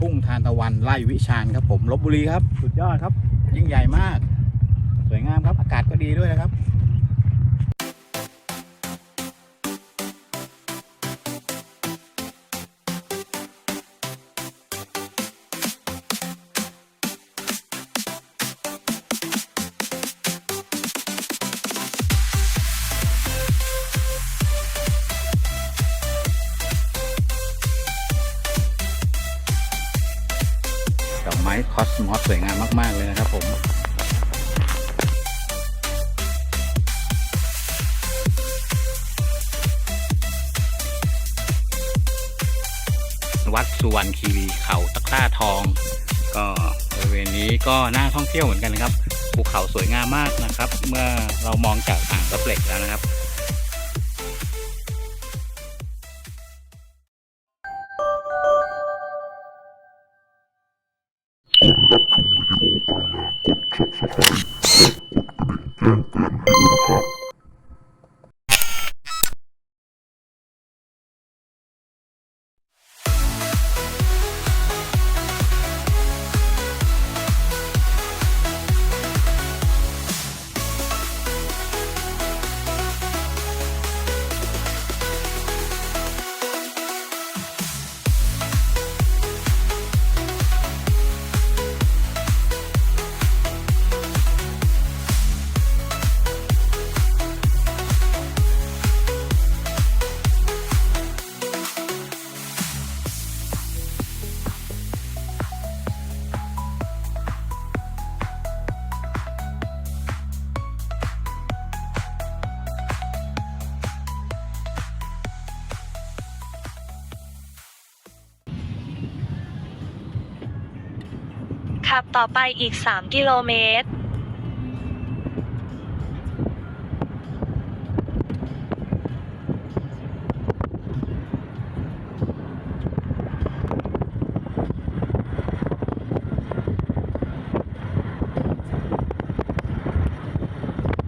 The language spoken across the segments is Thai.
ทุ่งทานตะวันไล่วิชาญครับผมลบบุรีครับ สุดยอดครับ ยิ่งใหญ่มาก สวยงามครับ อากาศก็ดีด้วยนะครับ วัดสุวรรณคีรีเขาตะกร้าทอง ก็บริเวณนี้ก็น่าท่องเที่ยวเหมือนกันนะครับภูเขาสวยงามมากนะครับ เมื่อเรามองจากอ่างรับเหล็กแล้วนะครับ ขับต่อไปอีก 3 กิโลเมตร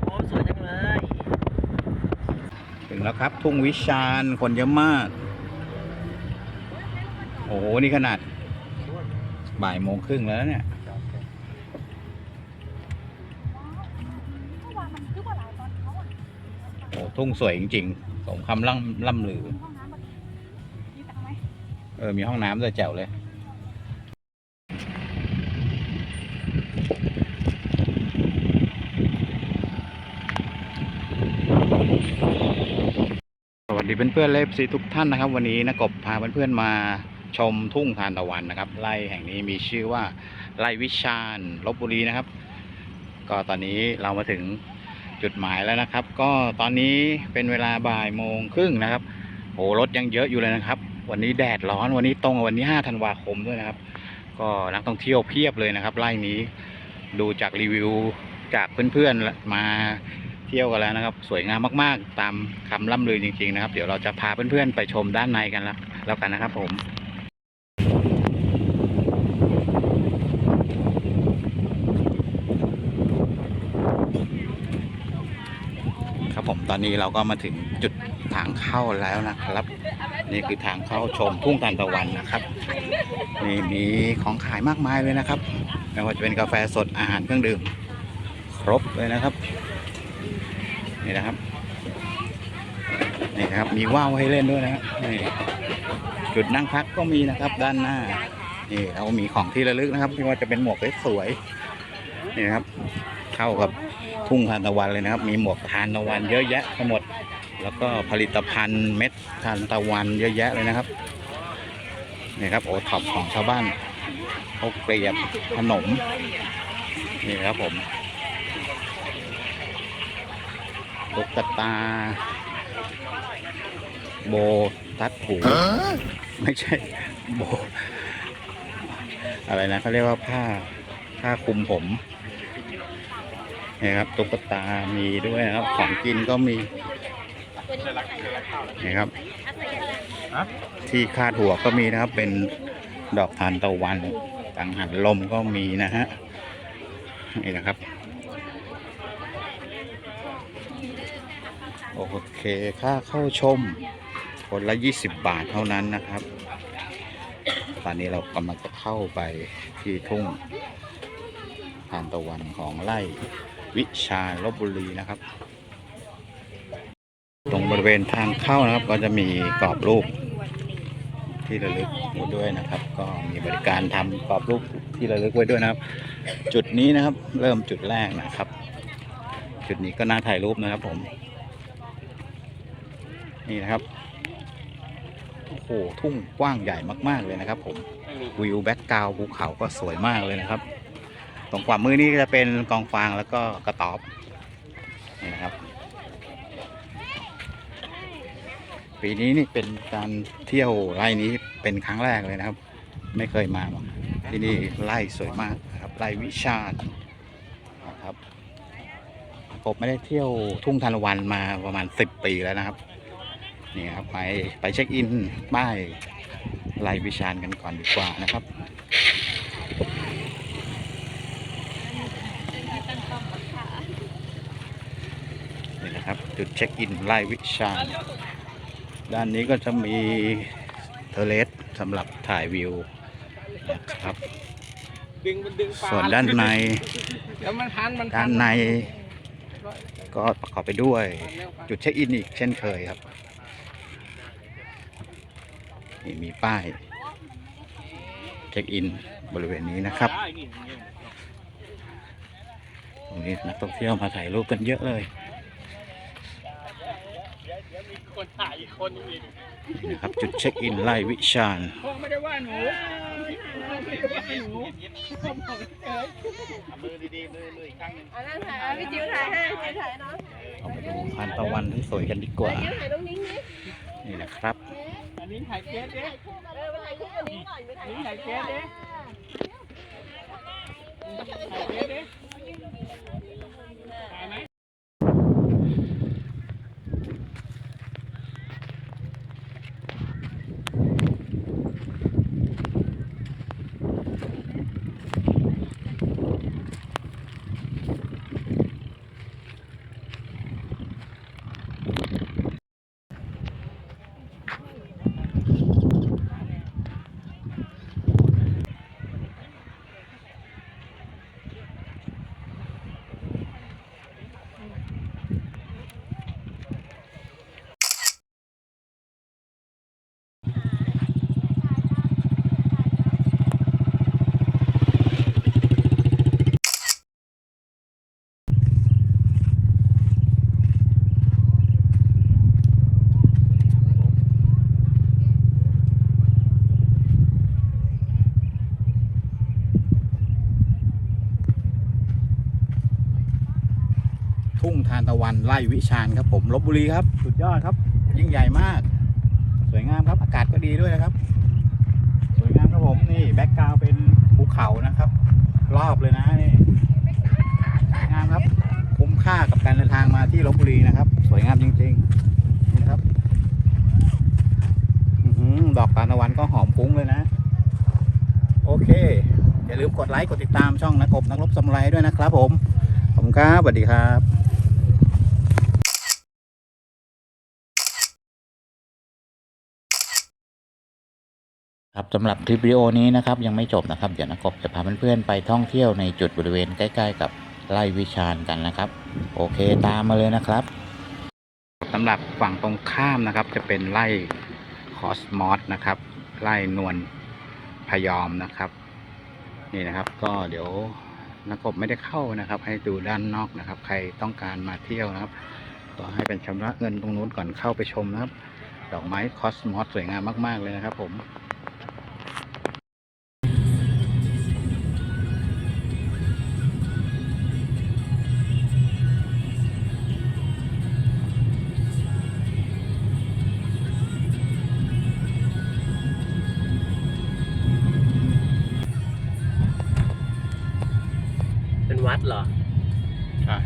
โอ้สวยจังเลย ถึงแล้วครับ ทุ่งวิชาญคนเยอะมาก โอ้โห นี่ขนาดบ่ายโมงครึ่งแล้วเนี่ย ทุ่งสวยจริงๆ สมคำล่ำล่ำลือ เออ มีห้องน้ำด้วยแจ๋วเลยสวัสดีเพื่อนๆเลฟซีทุกท่านนะครับ วันนี้นกบพาเพื่อนๆมาชมทุ่งทานตะวันนะครับไร่แห่งนี้มีชื่อว่าไร่วิชาญลบบุรีนะครับ ก็ตอนนี้เรามาถึง จุดหมายแล้วนะครับ ก็ตอนนี้เป็นเวลาบ่ายโมงครึ่งนะครับโอ้รถยังเยอะอยู่เลยนะครับ วันนี้แดดร้อนวันนี้ตรงกับวันที่5ธันวาคมด้วยนะครับ ก็นักท่องเที่ยวเพียบเลยนะครับไร่นี้ดูจากรีวิวจากเพื่อนๆมาเที่ยวกันแล้วนะครับ สวยงามมากๆ ตามคำล่ำลือจริงๆนะครับ เดี๋ยวเราจะพาเพื่อนๆไปชมด้านในกันแล้วแล้วกันนะครับผม ครับผม ตอนนี้เราก็มาถึงจุดทางเข้าแล้วนะครับ นี่คือทางเข้าชมทุ่งทานตะวันนะครับนี่มีของขายมากมายเลยนะครับไม่ว่าจะเป็นกาแฟสดอาหารเครื่องดื่ม ครบเลยนะครับ นี่นะครับนี่ครับมีว่าวให้เล่นด้วยนะครับนี่จุดนั่งพักก็มีนะครับด้านหน้านี่เรามีของที่ระลึกนะครับไม่ว่าจะเป็นหมวกสวยๆนี่ครับ เข้ากับทุ่งทานตะวันเลยนะครับ มีหมวกทานตะวันเยอะแยะทั้งหมด แล้วก็ผลิตภัณฑ์เม็ดทานตะวันเยอะแยะเลยนะครับนี่ครับโอท็อปของชาวบ้านเขาเกลียบขนมนี่ครับผมตุ๊กตา โบตัดหูไม่ใช่โบ อะไรนะเขาเรียกว่าผ้าผ้าคลุมผม นี่ครับตุ๊กตามีด้วยนะครับ ของกินก็มีนี่ครับ ที่คาดหัวก็มีนะครับ เป็นดอกทานตะวันกังหันลมก็มีนะฮะนี่นะครับ โอเคค่าเข้าชม คนละ 20 บาทเท่านั้นนะครับ ตอนนี้เรากำลังจะเข้าไปที่ทุ่งทานตะวันของไร่ วิชาลบบุรีนะครับ ตรงบริเวณทางเข้านะครับ ก็จะมีกรอบรูป ที่ระลึกไว้ด้วยนะครับ ก็มีบริการทำกรอบรูปที่ระลึกไว้ด้วยนะครับ จุดนี้นะครับ เริ่มจุดแรกนะครับ จุดนี้ก็น่าถ่ายรูปนะครับผม นี่นะครับโอ้โหทุ่งกว้างใหญ่มาก ๆ เลยนะครับ ผมวิวแบ็กกราวภูเขาก็สวยมากเลยนะครับ ตรงขวามือนี่ก็จะเป็นกองฟางแล้วก็กระต๊อบนี่นะครับ ปีนี้นี่เป็นการเที่ยวไร่นี้เป็นครั้งแรกเลยนะครับ ไม่เคยมาที่นี่ไร่สวยมากครับไร่วิชาญนะครับผมไม่ได้เที่ยวทุ่งทานวันมาประมาณสิบปีแล้วนะครับนี่ครับไปไปเช็คอินป้ายไล่วิชาญกันก่อนดีกว่านะครับ นี่นะครับ จุดเช็คอินไล่วิชาญด้านนี้ก็จะมีเทอร์เลสสำหรับถ่ายวิวนะครับดึงมันดึงปลาส่วนด้านในเดี๋ยวมันพันมันพัด้านใน ก็ประกอบไปด้วยจุดเช็คอินอีกเช่นเคยครับนี่มีป้ายเช็คอินบริเวณนี้นะครับ ตรงนี้นักท่องเที่ยวมาถ่ายรูปกันเยอะเลย คนถ่ายอีกคนนึงอีกนี่นะครับจุดเช็คอินไล่วิชาญพ่อไม่ได้ว่าหนูพ่อไม่ได้ว่าหนูมือดีๆมือมืออีกครั้งหนึ่งอันนั้นถ่ายอะพี่จิ๋วถ่ายให้จิ๋วถ่ายเนาะเราไปดูทานตะวันที่สวยกันดีกว่า จิ๋วถ่ายตรงนี้นี่นี่นะครับอันนี้ถ่ายเกสเด้เออไปถ่ายคู่กันนี้ก่อนไปถ่ายนี่ถ่ายเกสเด้ถ่ายเกสเด้ ทุ่งทานตะวันไล่วิชาญครับผมลบบุรีครับ สุดยอดครับ ยิ่งใหญ่มาก สวยงามครับอากาศก็ดีด้วยนะครับ สวยงามครับผมนี่แบ็กกราวเป็นภูเขานะครับ รอบเลยนะนี่สวยงามครับ คุ้มค่ากับการเดินทางมาที่ลบบุรีนะครับ สวยงามจริงๆนี่นะครับอื้อหือดอกทานตะวันก็หอมฟุ้งเลยนะ โอเคอย่าลืมกดไลค์กดติดตามช่องนักกบนักรบสมไรด้วยนะครับผมขอบคุณครับสวัสดีครับ ครับสำหรับคลิปวิดีโอนี้นะครับยังไม่จบนะครับ เดี๋ยวนักกบจะพาเพื่อนๆไปท่องเที่ยวในจุดบริเวณใกล้ ๆ กับไร่วิชาญกันนะครับ โอเคตามมาเลยนะครับสำหรับฝั่งตรงข้ามนะครับ จะเป็นไร่คอสมอสนะครับ ไร่นวลพยอมนะครับ นี่นะครับก็เดี๋ยวนักกบไม่ได้เข้านะครับ ให้ดูด้านนอกนะครับ ใครต้องการมาเที่ยวนะครับก็ให้เป็นชำระเงินตรงนู้นก่อนเข้าไปชมนะครับ ดอกไม้คอสมอสสวยงามมาก ๆเลยนะครับ ผม ดเหรอ ใช่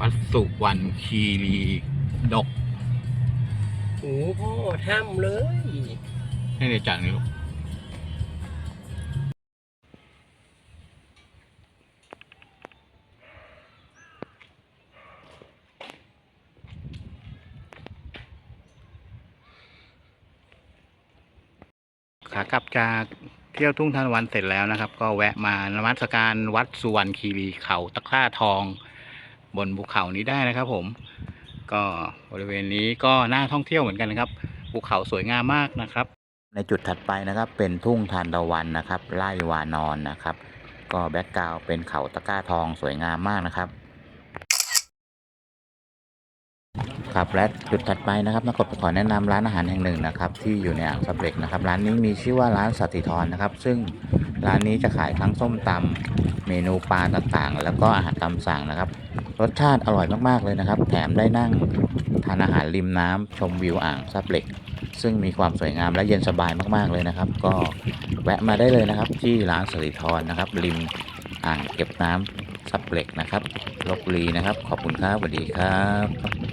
วัดสุวรรณคีรีดก โอ้พ่อถ้ำเลยนี่ในจากนี้ลูก กลับจากเที่ยวทุ่งทานวันเสร็จแล้วนะครับ ก็แวะมานมัสการวัดสุวรรณคีรีเขาตะกร้าทอง บนภูเขานี้ได้นะครับ ผม ก็บริเวณนี้ก็น่าท่องเที่ยวเหมือนกันนะครับภูเขาสวยงามมากนะครับ ในจุดถัดไปนะครับเป็นทุ่งทานตะวันนะครับไร่วานอนนะครับ ก็แบ็กกราวเป็นเขาตะกร้าทองสวยงามมากนะครับ ครับและจุดถัดไปนะครับนักกบขอแนะนำร้านอาหารแห่งหนึ่งนะครับที่อยู่ในอ่างซับเล็กนะครับร้านนี้มีชื่อว่าร้านสติธรนะครับ ซึ่งร้านนี้จะขายทั้งส้มตำเมนูปลาต่างๆ แล้วก็อาหารตามสั่งนะครับ รสชาติอร่อยมากๆเลยนะครับ แถมได้นั่งทานอาหารริมน้ำชมวิวอ่างซับเล็ก ซึ่งมีความสวยงามและเย็นสบายมากๆเลยนะครับ ก็แวะมาได้เลยนะครับที่ร้านสติธรนะครับ ริมอ่างเก็บน้ำซับเล็กนะครับลบบุรีนะครับ ขอบคุณครับสวัสดีครับ